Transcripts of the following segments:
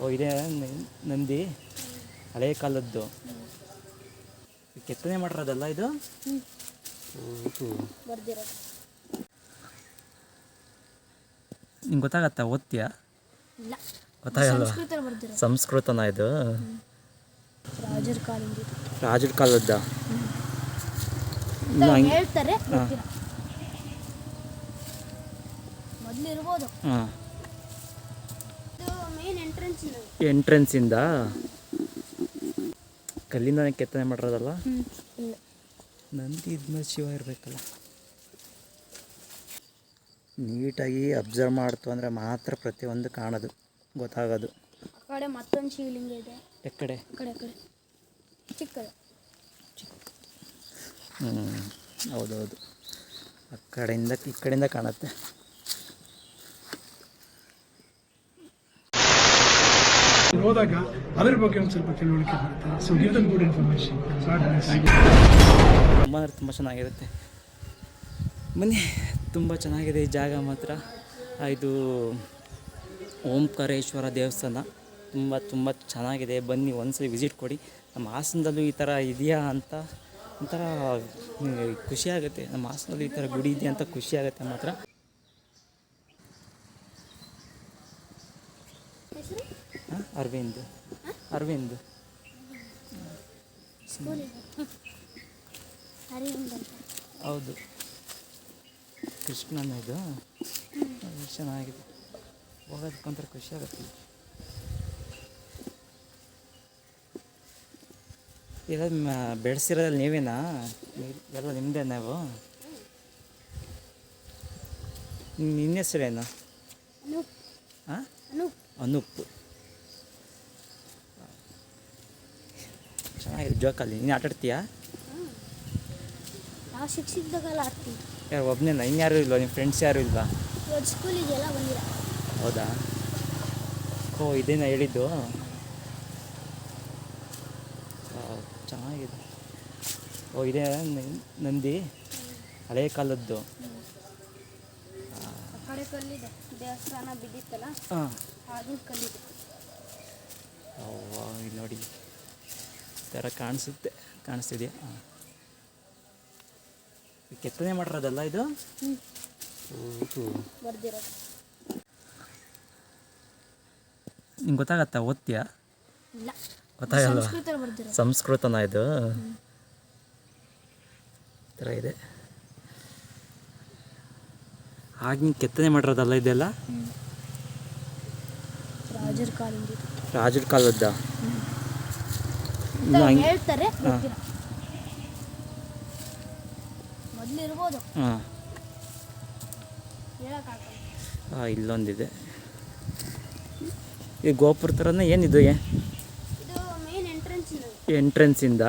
ಓ ಇದೇ ನಂದಿ. ಹಳೆ ಕಾಲದ್ದು. ಕೆತ್ತನೆ ಮಾಡಿರೋದಲ್ಲ ಇದು? ನಿಂಗೆ ಗೊತ್ತಾಗತ್ತಾ ಓದ್ತೀಯಾ? ಇಲ್ಲ. ಗೊತ್ತಾಗಲ್ಲ ಸಂಸ್ಕೃತನ ಇದು? ರಾಜರ ಕಾಲಿಂದ ರಾಜರ ಕಾಲದ್ದ? ಹೇಳ್ತಾರೆ ಹಾಂ. ಎಂಟ್ರೆನ್ಸಿಂದ ಕಲ್ಲಿಂದ ಕೆತ್ತನೆ ಮಾಡಿರೋದಲ್ಲ? ನಂದಿ ಇದ್ಮೇಲೆ ಶಿವ ಇರಬೇಕಲ್ಲ. ನೀಟಾಗಿ ಅಬ್ಸರ್ವ್ ಮಾಡ್ತು ಅಂದರೆ ಮಾತ್ರ ಪ್ರತಿಯೊಂದು ಕಾಣೋದು ಗೊತ್ತಾಗೋದು. ಕಡೆ ಮತ್ತೊಂದು ಶಿವಲಿಂಗ ಇದೆ. ಎಕ್ಕಡೆ ಕಡೆ? ಕಡೆ ಚಿಕ್ಕದು. ಹ್ಞೂ ಹೌದೌದು. ಆ ಕಡೆಯಿಂದ ಈ ಕಡೆಯಿಂದ ಕಾಣುತ್ತೆ. ಹೋದಾಗ ಅದರ ಬಗ್ಗೆ ಒಂದು ಸ್ವಲ್ಪ ತಿಳುವಳಿಕೆ ಬರುತ್ತೆ. So give them good information ತುಂಬ ಅಂದರೆ ತುಂಬ ಚೆನ್ನಾಗಿರುತ್ತೆ. ಮನೆ ತುಂಬ ಚೆನ್ನಾಗಿದೆ ಈ ಜಾಗ ಮಾತ್ರ. ಇದು ಓಂಕಾರೇಶ್ವರ ದೇವಸ್ಥಾನ. ತುಂಬ ತುಂಬ ಚೆನ್ನಾಗಿದೆ. ಬನ್ನಿ ಒಂದ್ಸಲಿ ವಿಸಿಟ್ ಕೊಡಿ. ನಮ್ಮ ಹಾಸನದಲ್ಲೂ ಈ ಥರ ಇದೆಯಾ ಅಂತ, ಒಂಥರ ಖುಷಿಯಾಗುತ್ತೆ ನಮ್ಮ ಹಾಸನದಲ್ಲಿ ಈ ಥರ ಗುಡಿ ಇದೆಯಾ ಅಂತ ಖುಷಿಯಾಗುತ್ತೆ ಮಾತ್ರ ಹೆಸರು ಹಾಂ ಅರವಿಂದ್. ಅರವಿಂದ್. ಹೌದು. ಕೃಷ್ಣನ ಇದು? ಚೆನ್ನಾಗಿದೆ. ಹೋಗೋದಕ್ಕೊಂಥರ ಖುಷಿ ಆಗುತ್ತೆ. ಇಲ್ಲ ಬೆಳೆಸಿರೋದ್ರಲ್ಲಿ ನೀವೇನಾ? ನೀವ್- ಎಲ್ಲ ನಿಮ್ಮದೇ ನಾವು? ನಿನ್ನ ಹೆಸರೇನು? ಅನೂಪ್. ಹಾಂ ಅನೂಪ್. ಚೆನ್ನಾಗಿದೆ ಜೋಕಲ್ಲಿ ನೀನು ಆಟಾಡ್ತೀಯಾ ನಾವು ಶಿಕ್ಷಕದಾಗೆಲ್ಲ ಆಡ್ತೀವಿ. ಯಾರು ಒಬ್ಬನೇನ ಇನ್ಯಾರು ಇಲ್ವಾ? ನಿಮ್ಮ ಫ್ರೆಂಡ್ಸ್ ಯಾರು ಇಲ್ವಾ? ಇವತ್ತು ಸ್ಕೂಲಿಗೆಲ್ಲ ಬಂದಿರ? ಹೌದಾ? ಓ ಇದೇನ ಹೇಳಿದ್ದು? ಚೆನ್ನಾಗಿದೆ. ಓ ಇದೇ ನಂದಿ? ಹಳೆ ಕಾಲದ್ದು. ಕಡೆ ಕಲ್ಲಿದೆ. ದೇವಸ್ಥಾನ ಬಿದ್ದಿತ್ತಲ್ಲ? ಹಾಂ. ಅದು ಕಲ್ಲಿದೆ. ಓ ನೋಡಿ. ಥರ ಕಾಣಿಸುತ್ತೆ ಕಾಣಿಸ್ತಿದೆಯಾ ಹಾಂ ಕೆತ್ತನೆ ಮಾಡಿರೋದಲ್ಲ ಇದು? ನಿಂಗೆ ಗೊತ್ತಾಗತ್ತಾ ಓದ್ತೀಯಾ? ಗೊತ್ತಾಗಲ್ಲ ಸಂಸ್ಕೃತನ ಇದು? ಥರ ಇದೆ. ಹಾಗಿನ ಕೆತ್ತನೆ ಮಾಡಿರೋದಲ್ಲ ಇದೆಲ್ಲ? ರಾಜರ ಕಾಲಿಂದ ಇದು. ರಾಜರ ಕಾಲದ್ದ ಅಂತ ಹೇಳ್ತಾರೆ ಹಾಂ. ಹೇಳಕ್ಕಾಗಲ್ಲ. ಇಲ್ಲೊಂದಿದೆ. ಈ ಗೋಪುರ ಥರನೇ ಏನಿದು ಎಂಟ್ರೆನ್ಸಿಂದ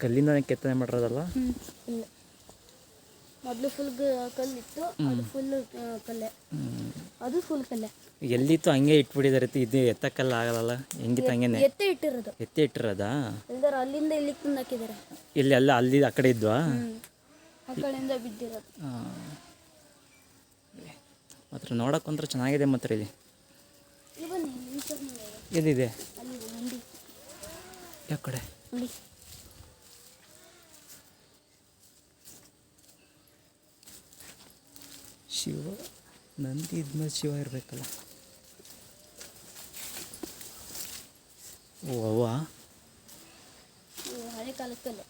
ಕಲ್ಲಿಂದ ಕೆತ್ತನೆ ಮಾಡಿರೋದಲ್ಲ? ಮೊದಲು ಫುಲ್ ಕಲ್ಲಿತ್ತು ಅದು ಫುಲ್ ಕಲ್ಲೆ. ಅದು ಫುಲ್ ಕಲ್ಲೆ. ಎಲ್ಲಿತ್ತು ಹಂಗೆ ಇಟ್ಬಿಟ್ಟಿದ್ದಾರೆ ಇದು ಎತ್ತಕ್ಕಲ್ಲ ಆಗಲ್ಲ. ಹೆಂಗಿತ್ತು ಹಂಗೆ ಎತ್ತೆ ಇಟ್ಟಿರೋದು. ಎತ್ತಿ ಇಟ್ಟಿರೋದಾ? ಎಲ್ಲರೂ ಅಲ್ಲಿಂದ ಇಲ್ಲಿಗೆ ತಂದು ಹಾಕಿದ್ದಾರೆ. ಇಲ್ಲಿ ಎಲ್ಲ ಅಲ್ಲಿ ಆ ಕಡೆ ಇದ್ವಾ? ಮಾತ್ರ ಆ ಕಡೆಯಿಂದ ಬಿದ್ದಿರೋದು. ಮಾತ್ರ ನೋಡೋಕ್ಕಂದ್ರೆ ಚೆನ್ನಾಗಿದೆ ಮಾತ್ರ ಇಲ್ಲಿ. ಎಲ್ಲಿದೆ? ಯಾವ ಕಡೆ? ಶಿವ. ನಂದಿ ಇದ್ಮೇಲೆ ಶಿವ ಇರಬೇಕಲ್ಲ. ಓ ಅವ್ವ? ಹಳೆ ಕಾಲದ ಕಲ್ಲು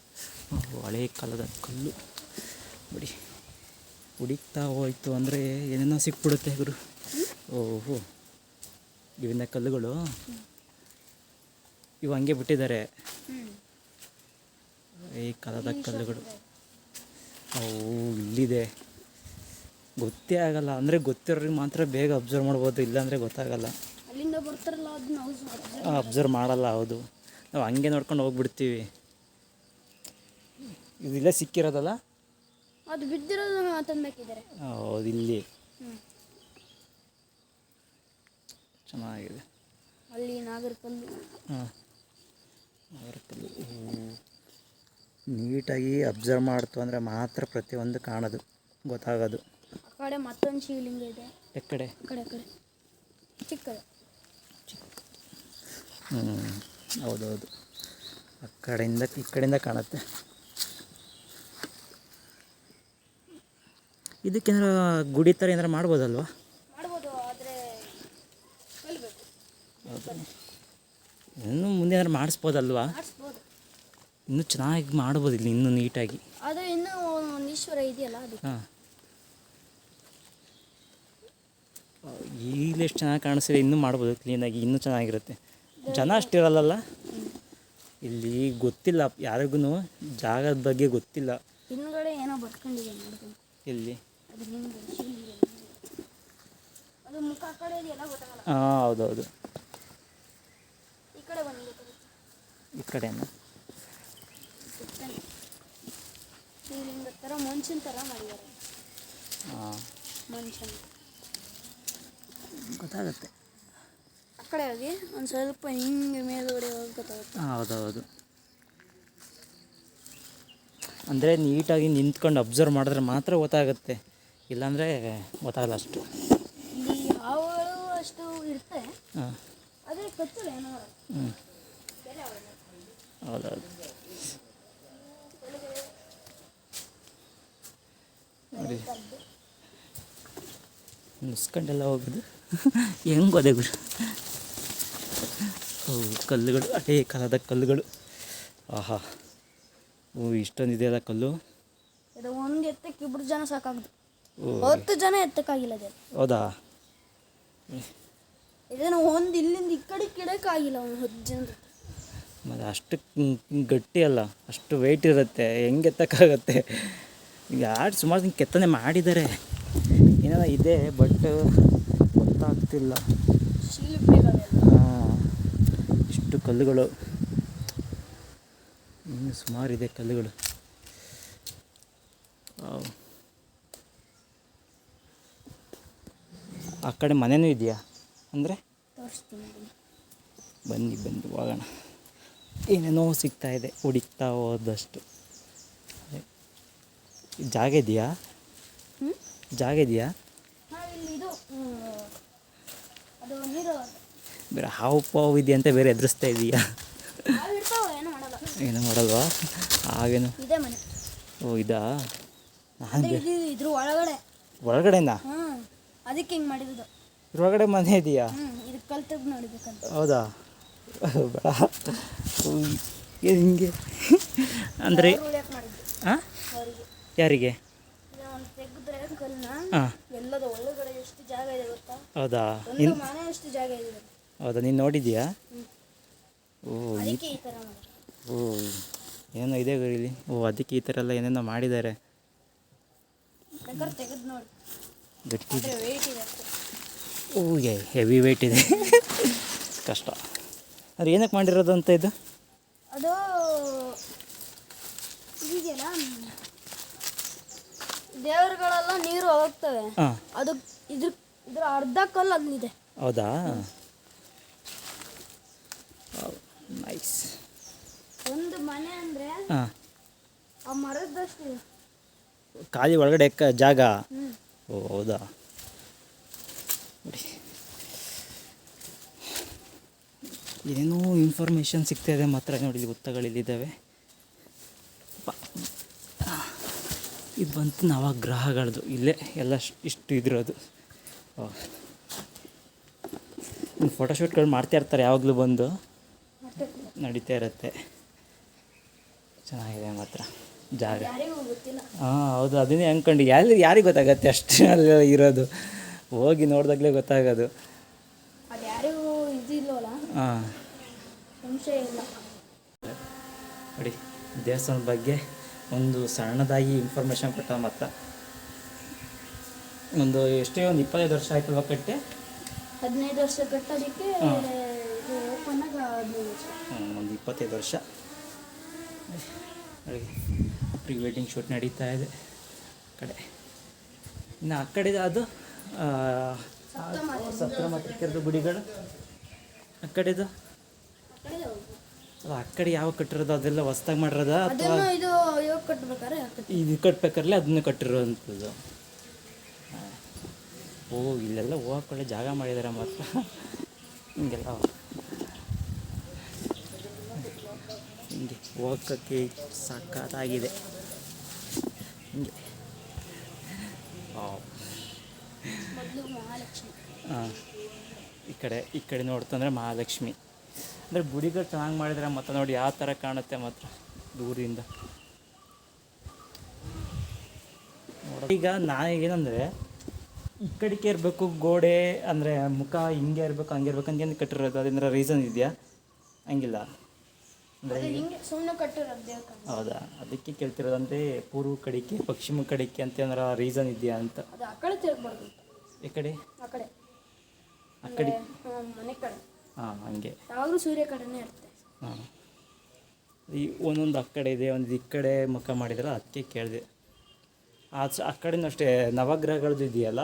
ಓ, ಹಳೆ ಕಾಲದ ಕಲ್ಲು. ಬಿಡಿ. ಹುಡುಕ್ತಾ ಹೋಯ್ತು ಅಂದರೆ ಏನೇನೋ ಸಿಕ್ಬಿಡುತ್ತೆ ಗುರು. ಓಹೋ. ಇವಿನ ಕಲ್ಲುಗಳು? ಇವು ಹಂಗೆ ಬಿಟ್ಟಿದ್ದಾರೆ. ಈ ಕಾಲದ ಕಲ್ಲುಗಳು. ಅವು ಇಲ್ಲಿದೆ. ಗೊತ್ತೇ ಆಗಲ್ಲ. ಅಂದರೆ ಗೊತ್ತಿರೋರಿಗೆ ಮಾತ್ರ ಬೇಗ ಅಬ್ಸರ್ವ್ ಮಾಡ್ಬೋದು ಇಲ್ಲಾಂದರೆ ಗೊತ್ತಾಗಲ್ಲ. ಅಲ್ಲಿಂದ ಬರ್ತಾರಲ್ಲ ಅದನ್ನ ಅಬ್ಸರ್ವ್ ಮಾಡಲ್ಲ ಹೌದು. ನಾವು ಹಂಗೆ ನೋಡ್ಕೊಂಡು ಹೋಗ್ಬಿಡ್ತೀವಿ. ಇದಿಲ್ಲ ಸಿಕ್ಕಿರೋದಲ್ಲ? ಅದು ಬಿದ್ದಿರೋದನ್ನ ತಂದಾಕಿದ್ದಾರೆ ಹೌದು ಇಲ್ಲಿ. ಚೆನ್ನಾಗಿದೆ. ಅಲ್ಲಿ ನಾಗರಕಲ್ಲು. ಹಾಂ. ನೀಟಾಗಿ ಅಬ್ಸರ್ವ್ ಮಾಡ್ತು ಅಂದರೆ ಮಾತ್ರ ಪ್ರತಿಯೊಂದು ಕಾಣೋದು ಗೊತ್ತಾಗೋದು. ಕಡೆ ಮತ್ತೊಂದು ಶಿವಲಿಂಗ ಇದೆ. ಈ ಕಡೆ? ಕಡೆ ಚಿಕ್ಕದು. ಹ್ಞೂ ಹೌದೌದು. ಆ ಕಡೆಯಿಂದ ಈ ಕಡೆಯಿಂದ ಕಾಣುತ್ತೆ. ಇದಕ್ಕೇನಾರ ಗುಡಿ ಥರ ಏನಾರು ಮಾಡ್ಬೋದಲ್ವಾ? ಮಾಡ್ಬೋದು ಆದರೆ ಹೌದು. ಇನ್ನೂ ಮುಂದೆ ಏನಾರು ಮಾಡಿಸ್ಬೋದಲ್ವಾ? ಮಾಡಿಸ್ಬೋದು. ಇನ್ನೂ ಚೆನ್ನಾಗಿ ಮಾಡ್ಬೋದು ಇಲ್ಲಿ ಇನ್ನೂ ನೀಟಾಗಿ. ಆದರೆ ಇನ್ನೂ ಒಂದು ಈಶ್ವರ ಇದೆಯಲ್ಲ ಅದು. ಹಾಂ. ಈಗಲೇ ಎಷ್ಟು ಚೆನ್ನಾಗಿ ಕಾಣಿಸ್ತಿದೆ ಇನ್ನೂ ಮಾಡ್ಬೋದು ಕ್ಲೀನಾಗಿ ಇನ್ನೂ ಚೆನ್ನಾಗಿರುತ್ತೆ. ಜನ ಅಷ್ಟಿರಲ್ಲಲ್ಲ ಇಲ್ಲಿ ಗೊತ್ತಿಲ್ಲ ಯಾರಿಗೂ ಜಾಗದ ಬಗ್ಗೆ ಗೊತ್ತಿಲ್ಲ. ಏನೋ ಇಲ್ಲಿ ಹಾಂ ಹೌದೌದು. ಈ ಕಡೆನ? ಹಾಂ. ಗೊತ್ತಾಗುತ್ತೆ. ಆ ಕಡೆ ಹೋಗಿ ಒಂದು ಸ್ವಲ್ಪ ಹಿಂಗೆ ಮೇಲುಗಡೆ ಹೋಗಿ ಗೊತ್ತಾಗುತ್ತೆ. ಹಾಂ ಹೌದೌದು. ಅಂದರೆ ನೀಟಾಗಿ ನಿಂತ್ಕೊಂಡು ಅಬ್ಸರ್ವ್ ಮಾಡಿದ್ರೆ ಮಾತ್ರ ಗೊತ್ತಾಗುತ್ತೆ. ಇಲ್ಲಾಂದರೆ ಗೊತ್ತಾಗಲ್ಲ ಅಷ್ಟು. ಇಲ್ಲಿ ಹಾವುಗಳು ಅಷ್ಟು ಇರುತ್ತೆ ಹಾಂ. ಏನೋ ಹ್ಞೂ ಹೌದೌದು. ನೋಡಿ. ಮುಸ್ಕೊಂಡೆಲ್ಲ ಹೋಗೋದು ಹೆಂಗೆ ಅದೇ ಗುರು. ಓ ಕಲ್ಲುಗಳು ಅದೇ ಕಾಲದ ಕಲ್ಲುಗಳು. ಆಹಾ. ಓ ಇಷ್ಟೊಂದು ಇದೆಯಲ್ಲ ಕಲ್ಲು? ಇದು ಒಂದು ಎತ್ತಕ್ಕೆ ಇಬ್ಬರು ಜನ ಸಾಕಾಗದು. ಹತ್ತು ಜನ ಎತ್ತಕ್ಕಾಗಿಲ್ಲ ಅದೇ. ಹೌದಾ? ಇದನ್ನು ಒಂದು ಇಲ್ಲಿಂದ ಈ ಕಡೆ ಕಿಡಕ್ಕಾಗಿಲ್ಲ ಒಂದು ಹತ್ತು ಜನ ಮತ್ತು ಅಷ್ಟು ಗಟ್ಟಿ ಅಲ್ಲ. ಅಷ್ಟು ವೆಯ್ಟ್ ಇರುತ್ತೆ. ಹೆಂಗೆ ಎತ್ತಕ್ಕಾಗತ್ತೆ? ಯಾರು ಸುಮಾರು ಕೆತ್ತನೆ ಮಾಡಿದ್ದಾರೆ ಏನಲ್ಲ ಇದೆ ಬಟ್ ಹಾಂ ಇಷ್ಟು ಕಲ್ಲುಗಳು. ಇನ್ನು ಸುಮಾರಿದೆ ಕಲ್ಲುಗಳು. ಆ ಕಡೆ ಮನೆನೂ ಇದೆಯಾ? ಅಂದರೆ? ತೋರಿಸ್ತೀನಿ ಬನ್ನಿ. ಬನ್ನಿ ಬನ್ನಿ ಹೋಗೋಣ. ಏನೇನೋ ಸಿಗ್ತಾ ಇದೆ ಹುಡುಕ್ತಾ ಹೋದಷ್ಟು. ಜಾಗ ಇದೆಯಾ? ಹ್ಮ್? ಜಾಗ ಇದೆಯಾ ನಾವಿಲ್ಲಿ ಇದು ಹ್ಮ್, ಅದು ನೀರು ಬೇರೆ ಹಾವು ಪಾವು ಇದೆಯಾ ಅಂತ ಬೇರೆ ಎದುರಿಸ್ತಾ ಇದೀಯಾ? ಏನು ಮಾಡಲ್ವಾ? ಹಾಗೇನು? ಓ ಇದಾ? ಇದ್ರ ಒಳಗಡೆ. ಒಳಗಡೆನಾ? ಅದಕ್ಕೆ ಹಿಂಗೆ ಮಾಡಿರೋದು. ಇದ್ರೊಳಗಡೆ ಮನೆ ಇದೆಯಾ? ಹೌದಾ? ಬೇಡ. ಹಿಂಗೆ ಅಂದರೆ ಯಾರಿಗೆ? ಹಾಂ ಜಾಗ ಇದೆ ಗೊತ್ತಾ? ಹೌದಾ? ಒಂದು ನಿನ್ ಮನೆ ಎಷ್ಟು ಜಾಗ ಇದೆ. ಹೌದಾ ನೀನು ನೋಡಿದ್ಯಾ ಓ ಈ ಅದಕ್ಕೆ ಈ ಥರ ಮಾಡಿ ಓ ಏನೋ ಇದೆ ಗುರು ಇಲ್ಲಿ. ಓ ಅದಕ್ಕೆ ಈ ಥರ ಎಲ್ಲ ಏನೇನೋ ಮಾಡಿದ್ದಾರೆ. ಬೇಕಾದ್ರೆ ತೆಗೆದು ನೋಡಿ. ಗಟ್ಟಿ ಆದರೆ ವೆಯ್ಟ್ ಇದೆ ಅಷ್ಟೇ. ಓ ಏ ಹೆವಿ ವೆಯ್ಟ್ ಇದೆ. ಕಷ್ಟ. ಅದು ಏನಕ್ಕೆ ಮಾಡಿರೋದು ಅಂತ ಇದು? ಅದು ಇದೆಯಲ್ಲ ದೇವರುಗಳೆಲ್ಲ ನೀರು ಹೋಗ್ತವೆ ಹಾಂ. ಅದು ಇದ್ರ ಇದ್ರ ಅರ್ಧ ಕಲ್ಲು ಅಲ್ಲಿದೆ ಹೌದಾ? ನೈಸ್. ಒಂದು ಮನೆ ಅಂದರೆ ಹಾಂ. ಆ ಮರದಷ್ಟು ಖಾಲಿ ಒಳಗಡೆ ಕ ಜಾಗ? ಓ ಹೌದಾ? ನೋಡಿ. ಏನೇನೋ ಇನ್ಫಾರ್ಮೇಷನ್ ಸಿಗ್ತಾ ಇದೆ ಮಾತ್ರ ನೋಡಿ ಇಲ್ಲಿ ಪ- ಆ, ಇದು ಬಂತು ನವಗ್ರಹಗಳದ್ದು ಇಲ್ಲೇ ಎಲ್ಲ ಇಷ್ಟು ಇದಿರೋದು ಫೋಟೋಶೂಟ್ಗಳು ಮಾಡ್ತಾ ಇರ್ತಾರೆ ಯಾವಾಗಲೂ ಬಂದು. ನಡೀತಾ ಇರುತ್ತೆ. ಚೆನ್ನಾಗಿದೆ ಮಾತ್ರ. ಜಾಗ. ಹಾಂ ಹೌದು ಅದನ್ನೇ ಅಂದ್ಕೊಂಡು ಎಲ್ಲಿ ಯಾರಿಗೆ ಗೊತ್ತಾಗತ್ತೆ ಅಷ್ಟೇ ಅಲ್ಲಿ ಇರೋದು? ಹೋಗಿ ನೋಡಿದಾಗಲೇ ಗೊತ್ತಾಗೋದು. ಹಾಂ. ನೋಡಿ ದೇವಸ್ಥಾನದ ಬಗ್ಗೆ ಒಂದು ಸಣ್ಣದಾಗಿ ಇನ್ಫಾರ್ಮೇಷನ್ ಕೊಟ್ಟ ಮಾತ್ರ. ಒಂದು ಎಷ್ಟೇ ಒಂದು ಇಪ್ಪತ್ತೈದು ವರ್ಷ ಆಯ್ತಲ್ವ ಕಟ್ಟೆ? ಹದಿನೈದು ವರ್ಷ ಕಟ್ಟೋದಕ್ಕೆ ಓಪನ್ ಆಗಿ ಹದಿನೈದು ವರ್ಷ ಒಂದು ಇಪ್ಪತ್ತೈದು ವರ್ಷ. ಪ್ರೀ ವೆಡ್ಡಿಂಗ್ ಶೂಟ್ ನಡೀತಾ ಇದೆ ಕಡೆ. ಇನ್ನು ಆ ಕಡೆ ಅದು ಸತ್ರ ಗುಡಿಗಳು. ಆ ಕಡೆದು? ಆ ಕಡೆ ಯಾವ ಕಟ್ಟಿರೋದು? ಅದೆಲ್ಲ ಹೊಸ್ದಾಗಿ ಮಾಡಿರೋದ ಅಥವಾ ಇದು ಕಟ್ಬೇಕಾರೆ ಅದನ್ನ ಕಟ್ಟಿರೋವಂಥದ್ದು. ಓ ಇಲ್ಲೆಲ್ಲ ಹೋಗಕ್ಕೆ ಒಳ್ಳೆ ಜಾಗ ಮಾಡಿದ್ದಾರೆ ಮಾತ್ರ. ಹಿಂಗೆಲ್ಲ. ಹಿಂಗೆ ಹೋಗೋಕ್ಕೆ ಸಖತ್ತಾಗಿದೆ ಹಿಂಗೆ. ಹಾಂ. ಈ ಕಡೆ ಈ ಕಡೆ ನೋಡ್ತಂದ್ರೆ ಮಹಾಲಕ್ಷ್ಮಿ. ಅಂದರೆ ಗುಡಿಗಳು ಚೆನ್ನಾಗಿ ಮಾಡಿದರೆ ಮತ್ತು ನೋಡಿ ಯಾವ ಥರ ಕಾಣುತ್ತೆ ಮಾತ್ರ ದೂರಿಂದ. ಈಗ ನಾನು ಏನಂದರೆ ಈ ಕಡೆಗೆ ಇರಬೇಕು ಗೋಡೆ ಅಂದರೆ ಮುಖ ಹಿಂಗೆ ಇರಬೇಕು ಹಂಗೆ ಇರಬೇಕು ಅಂತ ಕಟ್ಟಿರೋದು? ಅದೇನಾರ ರೀಸನ್ ಇದೆಯಾ? ಹಂಗಿಲ್ಲ. ಅಂದರೆ ಅದು ಸುಮ್ಮನೆ ಕಟ್ಟಿರೋದು ಹೌದಾ? ಅದಕ್ಕೆ ಕೇಳ್ತಿರೋದಂದರೆ ಪೂರ್ವ ಕಡಿಕೆ ಪಶ್ಚಿಮ ಕಡಿಕೆ ಅಂತ ಏನಾರ ರೀಸನ್ ಇದೆಯಾ ಅಂತ? ಈ ಕಡೆ? ಆ ಕಡೆ. ಹಾಂ ಹಂಗೆ. ಯಾವಾಗಲೂ ಸೂರ್ಯ ಕಡೆನೇ ಇರುತ್ತೆ. ಹಾಂ. ಈ ಒಂದೊಂದು ಆ ಕಡೆ ಇದೆ ಒಂದು ಈ ಕಡೆ ಮುಖ ಮಾಡಿದ್ರೆ ಅದಕ್ಕೆ ಕೇಳಿದೆ. ಆ ಚ ಆ ಕಡೆನೂ ಅಷ್ಟೇ ನವಗ್ರಹಗಳದ್ದು ಇದೆಯಲ್ಲ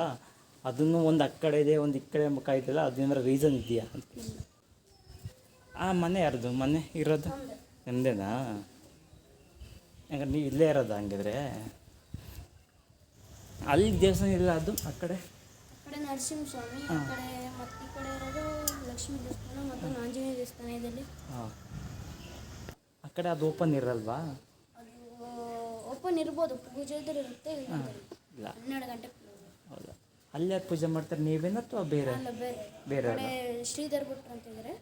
ಅದನ್ನು ಒಂದು ಆ ಕಡೆ ಇದೆ ಒಂದು ಈ ಕಡೆ ಮುಖ ಇದೆಯಲ್ಲ ಅದೇನಾರ ರೀಸನ್ ಇದೆಯಾ ಅಂತ ಆ ಮನೆ ಯಾರ್ದು? ಮನೆ ಇರೋದು? ನಿಮ್ಮದೇನಾ ಹಂಗಾರೆ ನೀವು ಇಲ್ಲೇ ಇರೋದು ಹಂಗಿದ್ರೆ. ಅಲ್ಲಿ ದೇವಸ್ಥಾನ ಇಲ್ಲ ಅದು ಆ ಕಡೆ? ನರಸಿಂಹಸ್ವಾಮಿ ಲಕ್ಷ್ಮೀ ದೇವಸ್ಥಾನ ಮತ್ತು ಆಂಜನೇಯ ದೇವಸ್ಥಾನ ಹಾಂ. ಆ ಕಡೆ ಅದು ಓಪನ್ ಇರಲ್ವಾ? ಓಪನ್ ಇರ್ಬೋದು ಪೂಜೆ ಇದ್ರೆ ಇರುತ್ತೆ ಇಲ್ಲ. ಹನ್ನೆರಡು ಗಂಟೆ ಹೌದಾ? ಅಲ್ಲಿ ಯಾರು ಪೂಜೆ ಮಾಡ್ತಾರೆ ನೀವೇನ ಅಥವಾ ಬೇರೆ? ಬೇರೆ. ಶ್ರೀಧರ್ ಭಟ್ರು ಅಂತ ಇದ್ದಾರೆ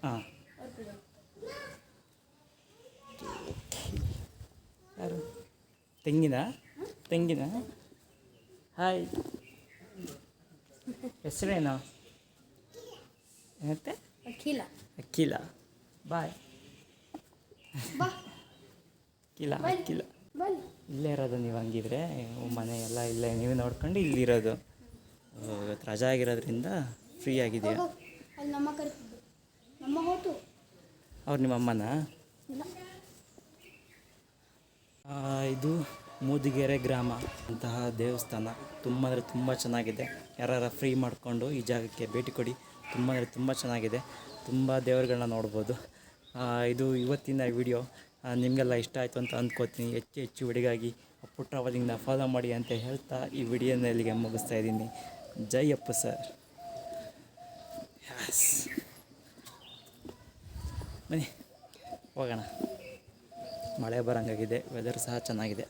ಯಾರು? ತೆಂಗಿನ? ತೆಂಗಿನ? ಹಾಯ್. ಹೆಸರೇನು? ಏನತ್ತೆ? ಅಖಿಲ. ಅಕ್ಕಿಲ ಬಾಯ್. ಬಾ. ಅಖಿಲ ಬಾಯ್ ಇಲ್ಲೇ ಇರೋದು ನೀವು ಹಂಗಿದ್ರೆ ಮನೆ ಎಲ್ಲ ಇಲ್ಲೇ ನೀವು ನೋಡ್ಕೊಂಡು ಇಲ್ಲಿರೋದು. ಇವತ್ತು ರಜಾ ಆಗಿರೋದ್ರಿಂದ ಫ್ರೀ ಆಗಿದೆಯಾ ಅವ್ರು ನಿಮ್ಮ ಅಮ್ಮನ? ಇದು ಮೂದಿಗೆರೆ ಗ್ರಾಮ. ಅಂತಹ ದೇವಸ್ಥಾನ ತುಂಬ ಅಂದರೆ ತುಂಬ ಚೆನ್ನಾಗಿದೆ. ಯಾರು ಫ್ರೀ ಮಾಡಿಕೊಂಡು ಈ ಜಾಗಕ್ಕೆ ಭೇಟಿ ಕೊಡಿ. ತುಂಬ ಅಂದರೆ ತುಂಬ ಚೆನ್ನಾಗಿದೆ. ತುಂಬ ದೇವರುಗಳನ್ನ ನೋಡ್ಬೋದು. ಇದು ಇವತ್ತಿನ ವಿಡಿಯೋ ನಿಮಗೆಲ್ಲ ಇಷ್ಟ ಆಯಿತು ಅಂತ ಅಂದ್ಕೋತೀನಿ. ಹೆಚ್ಚು ಹೆಚ್ಚು ಹುಡುಗಾಗಿ ಅಪ್ಪು ಟ್ರಾವೆಲಿಂಗ್ನ ಫಾಲೋ ಮಾಡಿ ಅಂತ ಹೇಳ್ತಾ ಈ ವಿಡಿಯೋನ ಇಲ್ಲಿಗೆ ಮುಗಿಸ್ತಾ ಇದ್ದೀನಿ. ಜೈ ಅಪ್ಪು ಸರ್ ಬನ್ನಿ, ಹೋಗೋಣ. ಮಳೆ ಬರೋಂಗಾಗಿದೆ ವೆದರ್ ಸಹ ಚೆನ್ನಾಗಿದೆ.